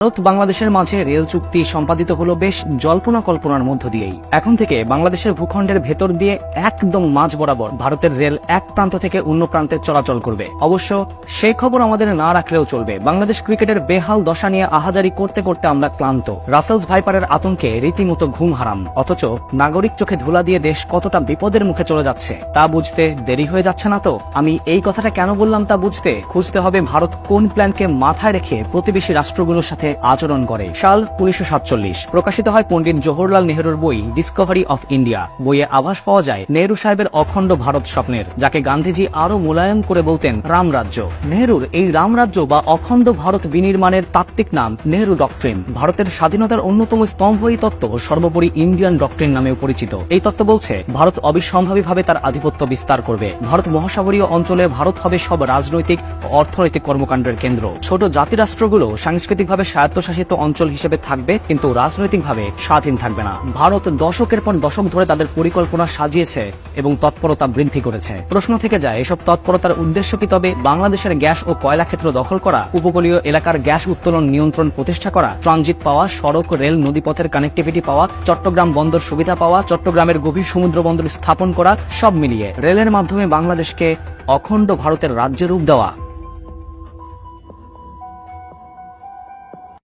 ভারত বাংলাদেশের মাঝে রেল চুক্তি সম্পাদিত হলো বেশ জল্পনা কল্পনার মধ্য দিয়েই। এখন থেকে বাংলাদেশের ভূখণ্ডের ভেতর দিয়ে একদম মাঝ বরাবর ভারতের রেল এক প্রান্ত থেকে অন্য প্রান্তে চলাচল করবে। অবশ্য সেই খবর আমাদের না রাখলেও চলবে। বাংলাদেশ ক্রিকেটের বেহাল দশা নিয়ে আহাজারি করতে করতে আমরা ক্লান্ত। রাসেলস ভাইপারের আতঙ্কে রীতিমতো ঘুম হারাম। অথচ নাগরিক চোখে ধুলা দিয়ে দেশ কতটা বিপদের মুখে চলে যাচ্ছে, তা বুঝতে দেরি হয়ে যাচ্ছে না তো? আমি এই কথাটা কেন বললাম তা বুঝতে? খুঁজতে হবে ভারত কোন প্ল্যানকে মাথায় রেখে প্রতিবেশী রাষ্ট্রগুলোর সাথে আচরণ করে। সাল উনিশশো সাতচল্লিশ। প্রকাশিত হয় পণ্ডিত জওহরলাল নেহরুর বই ডিসকভারি অফ ইন্ডিয়া বইয়ে আভাস পাওয়া যায় নেহরু সাহেবের অখণ্ড ভারত স্বপ্নের, যাকে গান্ধীজি আরও মোলায়েম করে বলতেন রামরাজ্য। নেহরুর এই রামরাজ্য বা অখণ্ড ভারত বিনির্মাণের তাত্ত্বিক নাম নেহরু ডক্ট্রিন ভারতের স্বাধীনতার অন্যতম স্তম্ভ এই তত্ত্ব, সর্বোপরি ইন্ডিয়ান ডক্ট্রিন নামেও পরিচিত। এই তত্ত্ব বলছে, ভারত অবিসম্ভাবীভাবে তার আধিপত্য বিস্তার করবে। ভারত মহাসাগরীয় অঞ্চলে ভারত হবে সব রাজনৈতিক অর্থনৈতিক কর্মকাণ্ডের কেন্দ্র। ছোট জাতিরাষ্ট্রগুলো সাংস্কৃতিকভাবে স্বায়ত্তশাসিত অঞ্চল হিসেবে থাকবে, কিন্তু রাজনৈতিকভাবে স্বাধীন থাকবে না। ভারত দশকের পর দশক ধরে তাদের পরিকল্পনা সাজিয়েছে এবং তৎপরতা বৃদ্ধি করেছে। প্রশ্ন থেকে যায়, এসব তৎপরতার উদ্দেশ্য কি তবে বাংলাদেশের গ্যাস ও কয়লা ক্ষেত্র দখল করা, উপকূলীয় এলাকার গ্যাস উত্তোলন নিয়ন্ত্রণ প্রতিষ্ঠা করা, ট্রানজিট পাওয়া, সড়ক, রেল, নদীপথের কানেক্টিভিটি পাওয়া, চট্টগ্রাম বন্দর সুবিধা পাওয়া, চট্টগ্রামের গভীর সমুদ্র বন্দর স্থাপন করা, সব মিলিয়ে রেলের মাধ্যমে বাংলাদেশকে অখণ্ড ভারতের রাজ্যে রূপ দেওয়া।